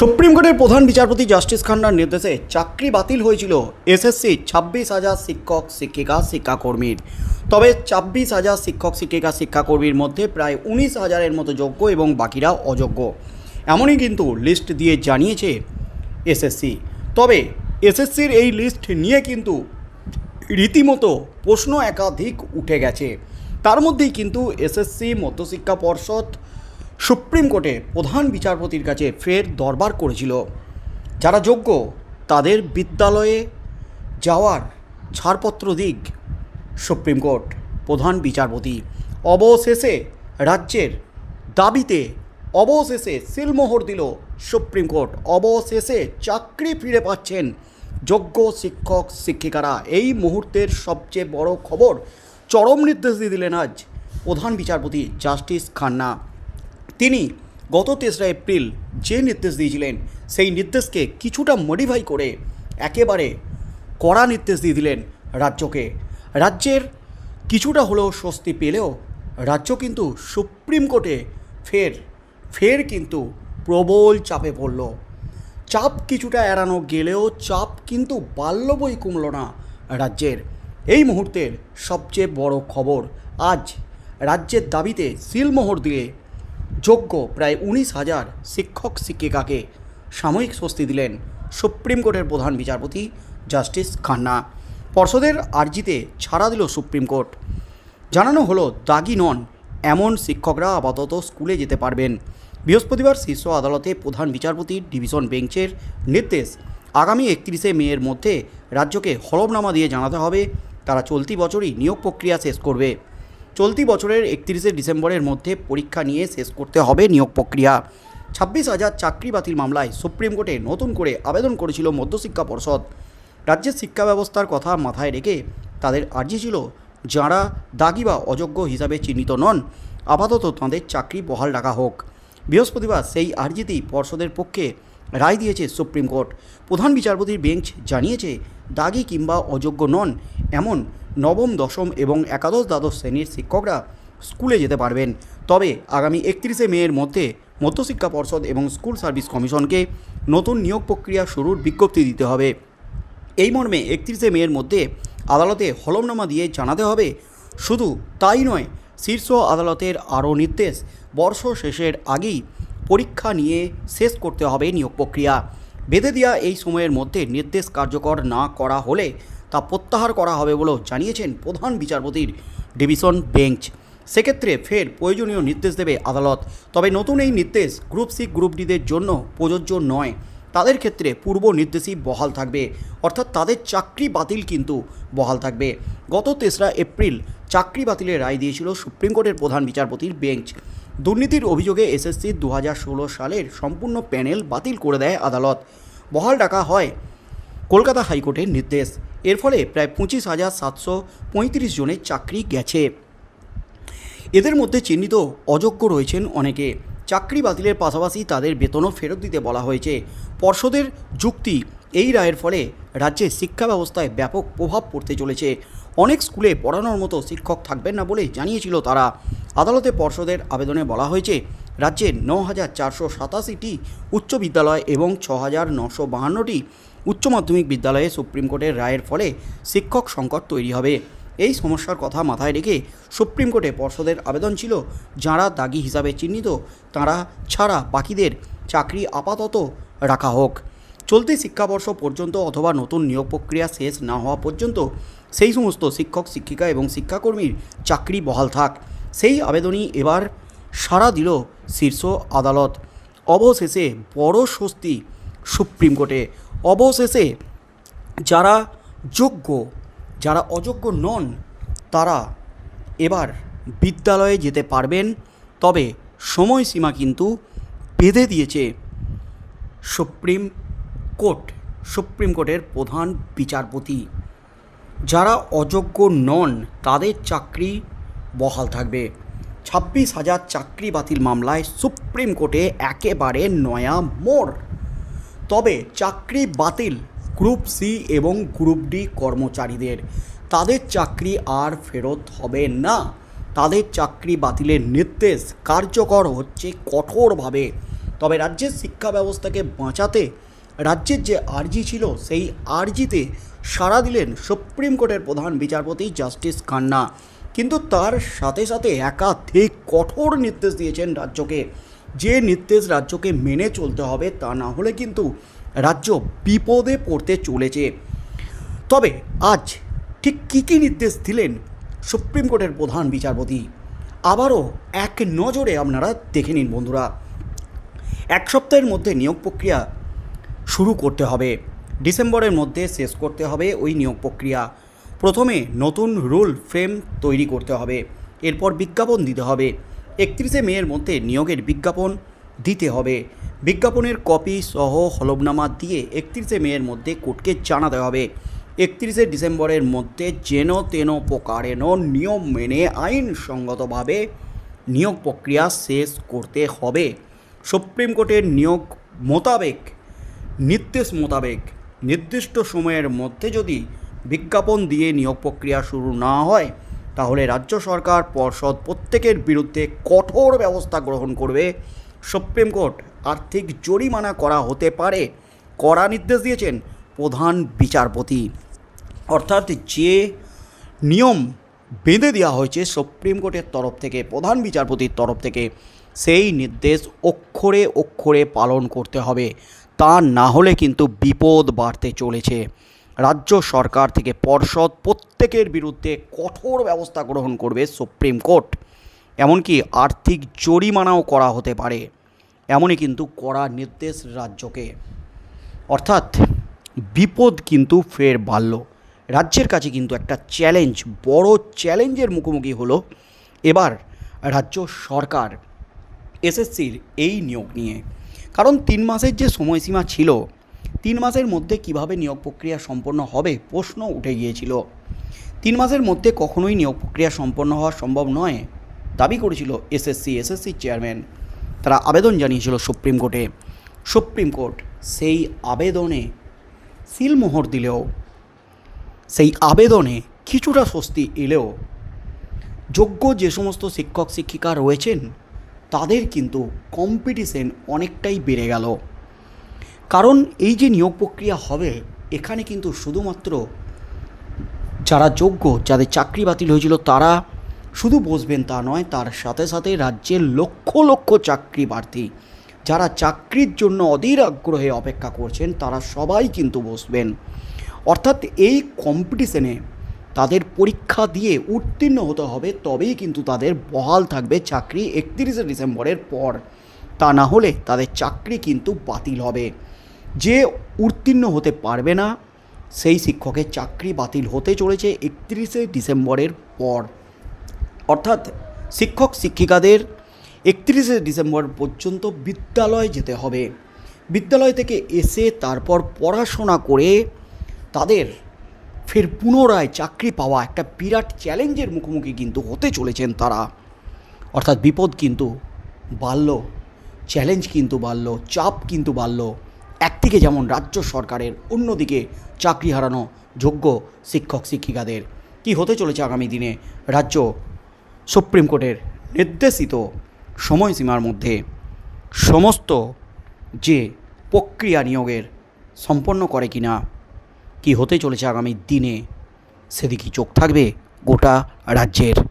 Supreme কোর্টের প্রধান বিচারপতি জাস্টিস খান্নার নির্দেশে চাকরি বাতিল হয়েছিল এসএসসি ছাব্বিশ হাজার শিক্ষক, শিক্ষিকা, শিক্ষাকর্মীর। তবে ছাব্বিশ হাজার শিক্ষক, শিক্ষিকা, শিক্ষাকর্মীর মধ্যে প্রায় উনিশ হাজারের মতো যোগ্য এবং বাকিরা অযোগ্য। এমনই কিন্তু লিস্ট দিয়ে জানিয়েছে এসএসসি। তবে এসএসসির এই লিস্ট নিয়ে কিন্তু রীতিমতো প্রশ্ন একাধিক উঠে গেছে। তার মধ্যেই কিন্তু এসএসসি মধ্যশিক্ষা পর্ষদ সুপ্রিম কোর্টে প্রধান বিচারপতির কাছে ফের দরবার করেছিল। যারা যোগ্য, তাদের বিদ্যালয়ে যাওয়ার ছাড়পত্র দিক। সুপ্রিম কোর্ট প্রধান বিচারপতি অবশেষে রাজ্যের দাবিতে অবশেষে সিলমোহর দিল। সুপ্রিম কোর্ট অবশেষে চাকরি ফিরে পাচ্ছেন যোগ্য শিক্ষক, শিক্ষিকারা। এই মুহূর্তের সবচেয়ে বড় খবর, চরম নির্দেশ দিয়ে দিলেন আজ প্রধান বিচারপতি জাস্টিস খান্না। তিনি গত তেসরা এপ্রিল যে নির্দেশ দিয়েছিলেন, সেই নির্দেশকে কিছুটা মডিফাই করে একেবারে কড়া নির্দেশ দিয়ে দিলেন রাজ্যকে। রাজ্যের কিছুটা হলেও স্বস্তি পেলেও রাজ্য কিন্তু সুপ্রিম কোর্টে ফের ফের কিন্তু প্রবল চাপে পড়ল। চাপ কিছুটা এড়ানো গেলেও চাপ কিন্তু বাল্য বই কমল না রাজ্যের। এই মুহূর্তের সবচেয়ে বড় খবর, আজ রাজ্যের দাবিতে সিলমোহর দিয়ে যোগ্য প্রায় উনিশ হাজার শিক্ষক শিক্ষিকাকে সাময়িক স্বস্তি দিলেন সুপ্রিম কোর্টের প্রধান বিচারপতি জাস্টিস খান্না। পর্ষদের আর্জিতে ছাড়া দিল সুপ্রিম কোর্ট। জানানো হলো, দাগি নন, এমন শিক্ষকরা আপাতত স্কুলে যেতে পারবেন। বৃহস্পতিবার শীর্ষ আদালতে প্রধান বিচারপতির ডিভিশন বেঞ্চের নির্দেশ, আগামী একত্রিশে মেয়ের মধ্যে রাজ্যকে হলফনামা দিয়ে জানাতে হবে। তারা চলতি বছরই নিয়োগ প্রক্রিয়া শেষ করবে। চলতি বছরের একত্রিশে ডিসেম্বরের মধ্যে পরীক্ষা নিয়ে শেষ করতে হবে নিয়োগ প্রক্রিয়া। ছাব্বিশ হাজার চাকরি বাতিল মামলায় সুপ্রিম কোর্টে নতুন করে আবেদন করেছিল মধ্যশিক্ষা পর্ষদ। রাজ্যের শিক্ষা ব্যবস্থার কথা মাথায় রেখে তাদের আর্জি ছিল যাঁরা দাগি বা অযোগ্য হিসাবে চিহ্নিত নন, আপাতত তাঁদের চাকরি বহাল রাখা হোক। বৃহস্পতিবার সেই আর্জিতেই পর্ষদের পক্ষে রায় দিয়েছে সুপ্রিম কোর্ট। প্রধান বিচারপতির বেঞ্চ জানিয়েছে, দাগি কিংবা অযোগ্য নন এমন নবম, দশম এবং একাদশ দ্বাদশ শ্রেণির শিক্ষকরা স্কুলে যেতে পারবেন। তবে আগামী একত্রিশে মেয়ের মধ্যে মধ্যশিক্ষা পর্ষদ এবং স্কুল সার্ভিস কমিশনকে নতুন নিয়োগ প্রক্রিয়া শুরুর বিজ্ঞপ্তি দিতে হবে। এই মর্মে একত্রিশে মেয়ের মধ্যে আদালতে হলমনামা দিয়ে জানাতে হবে, শুধু তাই নয়, শীর্ষ আদালতের আরও নির্দেশ বর্ষ শেষের আগেই পরীক্ষা নিয়ে শেষ করতে হবে নিয়োগ প্রক্রিয়া। বেঁধে দেওয়া এই সময়ের মধ্যে নির্দেশ কার্যকর না করা হলে তা প্রত্যাহার করা হবে বলেও জানিয়েছেন প্রধান বিচারপতির ডিভিশন বেঞ্চ। সেক্ষেত্রে ফের প্রয়োজনীয় নির্দেশ দেবে আদালত। তবে নতুন এই নির্দেশ গ্রুপ সি, গ্রুপ ডিদের জন্য প্রযোজ্য নয়। তাদের ক্ষেত্রে পূর্ব নির্দেশই বহাল থাকবে। অর্থাৎ তাদের চাকরি বাতিল কিন্তু বহাল থাকবে। গত তেসরা এপ্রিল চাকরি বাতিলের রায় দিয়েছিল সুপ্রিম কোর্টের প্রধান বিচারপতির বেঞ্চ। দুর্নীতির অভিযোগে এসএসসি দু হাজার ষোলো সালের সম্পূর্ণ প্যানেল বাতিল করে দেয় আদালত। বহাল ডাকা হয় কলকাতা হাইকোর্টের নির্দেশ। এর ফলে প্রায় পঁচিশ হাজার সাতশো পঁয়ত্রিশ জনের চাকরি গেছে। এদের মধ্যে চিহ্নিত অযোগ্য রয়েছেন অনেকে। চাকরি বাতিলের পাশাপাশি তাদের বেতনও ফেরত দিতে বলা হয়েছে। পর্ষদের যুক্তি এই রায়ের ফলে রাজ্যের শিক্ষা ব্যবস্থায় ব্যাপক প্রভাব পড়তে চলেছে। অনেক স্কুলে পড়ানোর মতো শিক্ষক থাকবেন না বলে জানিয়েছিল তারা। আদালতে পর্ষদের আবেদনে বলা হয়েছে রাজ্যের ন হাজার চারশো সাতাশিটি উচ্চ বিদ্যালয় এবং ছ হাজার নশো বাহান্নটি উচ্চ মাধ্যমিক বিদ্যালয়ে সুপ্রিম কোর্টের রায়ের ফলে শিক্ষক সংকট তৈরি হবে। এই সমস্যার কথা মাথায় রেখে সুপ্রিম কোর্টে পর্ষদের আবেদন ছিল, যাঁরা দাগি হিসাবে চিহ্নিত, তাঁরা ছাড়া বাকিদের চাকরি আপাতত রাখা হোক। চলতি শিক্ষাবর্ষ পর্যন্ত অথবা নতুন নিয়োগ প্রক্রিয়া শেষ না হওয়া পর্যন্ত সেই সমস্ত শিক্ষক, শিক্ষিকা এবং শিক্ষাকর্মীর চাকরি বহাল থাক। সেই আবেদনই এবার সাড়া দিল শীর্ষ আদালত। অবশেষে বড় স্বস্তি সুপ্রিম কোর্টে। অবশেষে যারা যোগ্য, যারা অযোগ্য নন, তারা এবার বিদ্যালয়ে যেতে পারবেন। তবে সময়সীমা কিন্তু বেঁধে দিয়েছে সুপ্রিম কোর্ট, সুপ্রিম কোর্টের প্রধান বিচারপতি। যারা অযোগ্য নন, তাদের চাকরি বহাল থাকবে। ছাব্বিশ হাজার চাকরি বাতিল মামলায় সুপ্রিম কোর্টে একেবারে নয়া মোড়। তবে চাকরি বাতিল গ্রুপ সি এবং গ্রুপ ডি কর্মচারীদের। তাদের চাকরি আর ফেরত হবে না। তাদের চাকরি বাতিলের নির্দেশ কার্যকর হচ্ছে কঠোরভাবে। তবে রাজ্যের শিক্ষা ব্যবস্থাকে বাঁচাতে রাজ্যের যে আর্জি ছিল, সেই আর্জিতে সাড়া দিলেন সুপ্রিম কোর্টের প্রধান বিচারপতি জাস্টিস খান্না। কিন্তু তার সাথে সাথে একাধিক কঠোর নির্দেশ দিয়েছেন রাজ্যকে। যে নির্দেশ রাজ্যকে মেনে চলতে হবে তা না হলে কিন্তু রাজ্য বিপদে পড়তে চলেছে। তবে আজ ঠিক কী কী নির্দেশ দিলেন সুপ্রিম কোর্টের প্রধান বিচারপতি? আবারও এক নজরে আপনারা দেখে নিন বন্ধুরা। এক সপ্তাহের মধ্যে নিয়োগ প্রক্রিয়া শুরু করতে হবে। ডিসেম্বরের মধ্যে শেষ করতে হবে ওই নিয়োগ প্রক্রিয়া। প্রথমে নতুন রুল ফ্রেম তৈরি করতে হবে। এরপর বিজ্ঞাপন দিতে হবে। একত্রিশে মেয়ের মধ্যে নিয়োগের বিজ্ঞাপন দিতে হবে। বিজ্ঞাপনের কপি সহ হলফনামা দিয়ে একত্রিশে মেয়ের মধ্যে কোর্টকে জানাতে হবে। একত্রিশে ডিসেম্বরের মধ্যে যেন তেন প্রকারেণ নিয়ম মেনে আইনসঙ্গতভাবে নিয়োগ প্রক্রিয়া শেষ করতে হবে। সুপ্রিম কোর্টের নিয়োগ মোতাবেক, নির্দেশ মোতাবেক, নির্দিষ্ট সময়ের মধ্যে যদি বিজ্ঞাপন দিয়ে নিয়োগ প্রক্রিয়া শুরু না হয় তাহলে রাজ্য সরকার পর্ষদ প্রত্যেকের বিরুদ্ধে কঠোর ব্যবস্থা গ্রহণ করবে। সুপ্রিম কোর্ট, আর্থিক জরিমানা করা হতে পারে, কড়া নির্দেশ দিয়েছেন প্রধান বিচারপতি। অর্থাৎ যে নিয়ম বেঁধে দেওয়া হয়েছে সুপ্রিম কোর্টের তরফ থেকে, প্রধান বিচারপতির তরফ থেকে, সেই নির্দেশ অক্ষরে অক্ষরে পালন করতে হবে। তা না হলে কিন্তু বিপদ বাড়তে চলেছে। রাজ্য সরকার থেকে পর্ষদ প্রত্যেকের বিরুদ্ধে কঠোর ব্যবস্থা গ্রহণ করবে সুপ্রিম কোর্ট। এমনকি আর্থিক জরিমানাও করা হতে পারে। এমনই কিন্তু কড়া নির্দেশ রাজ্যকে। অর্থাৎ বিপদ কিন্তু ফের বাড়ল। রাজ্যের কাছে কিন্তু একটা চ্যালেঞ্জ বড় চ্যালেঞ্জের মুখোমুখি হলো এবার রাজ্য সরকার, এসএসসির এই নিয়োগ নিয়ে। কারণ তিন মাসের যে সময়সীমা ছিল, তিন মাসের মধ্যে কীভাবে নিয়োগ প্রক্রিয়া সম্পন্ন হবে প্রশ্ন উঠে গিয়েছিল। তিন মাসের মধ্যে কখনোই নিয়োগ প্রক্রিয়া সম্পন্ন হওয়া সম্ভব নয়, দাবি করেছিল এসএসসি এসএসসির চেয়ারম্যান। তারা আবেদন জানিয়েছিল সুপ্রিম কোর্টে। সুপ্রিম কোর্ট সেই আবেদনে সিলমোহর দিলেও, সেই আবেদনে কিছুটা স্বস্তি এলেও, যোগ্য যে সমস্ত শিক্ষক শিক্ষিকা রয়েছেন, তাদের কিন্তু কম্পিটিশন অনেকটাই বেড়ে গেল। কারণ এই যে নিয়োগ প্রক্রিয়া হবে, এখানে কিন্তু শুধুমাত্র যারা যোগ্য, যাদের চাকরি বাতিল হয়েছিল, তারা শুধু বসবেন তা নয়, তার সাথে সাথে রাজ্যের লক্ষ লক্ষ চাকরি প্রার্থী। যারা চাকরির জন্য অধীর আগ্রহে অপেক্ষা করছেন, তারা সবাই কিন্তু বসবেন। অর্থাৎ এই কম্পিটিশনে তাদের পরীক্ষা দিয়ে উত্তীর্ণ হতে হবে, তবেই কিন্তু তাদের বহাল থাকবে চাকরি একত্রিশে ডিসেম্বরের পর। তা না হলে তাদের চাকরি কিন্তু বাতিল হবে। যে উত্তীর্ণ হতে পারবে না সেই শিক্ষকের চাকরি বাতিল হতে চলেছে একত্রিশে ডিসেম্বরের পর। অর্থাৎ শিক্ষক শিক্ষিকাদের একত্রিশে ডিসেম্বর পর্যন্ত বিদ্যালয়ে যেতে হবে। বিদ্যালয় থেকে এসে তারপর পড়াশোনা করে তাদের ফের পুনরায় চাকরি পাওয়া একটা বিরাট চ্যালেঞ্জের মুখোমুখি কিন্তু হতে চলেছেন তারা। অর্থাৎ বিপদ কিন্তু বাড়ল, চ্যালেঞ্জ কিন্তু বাড়ল, চাপ কিন্তু বাড়ল। একদিকে যেমন রাজ্য সরকারের, অন্যদিকে চাকরি হারানো যোগ্য শিক্ষক শিক্ষিকাদের। কি হতে চলেছে আগামী দিনে? রাজ্য সুপ্রিম কোর্টের নির্দেশিত সময়সীমার মধ্যে সমস্ত যে প্রক্রিয়া নিয়োগের সম্পন্ন করে কি না কি হতে চলেছে আগামী দিনে, সেদিকে চোখ থাকবে গোটা রাজ্যের।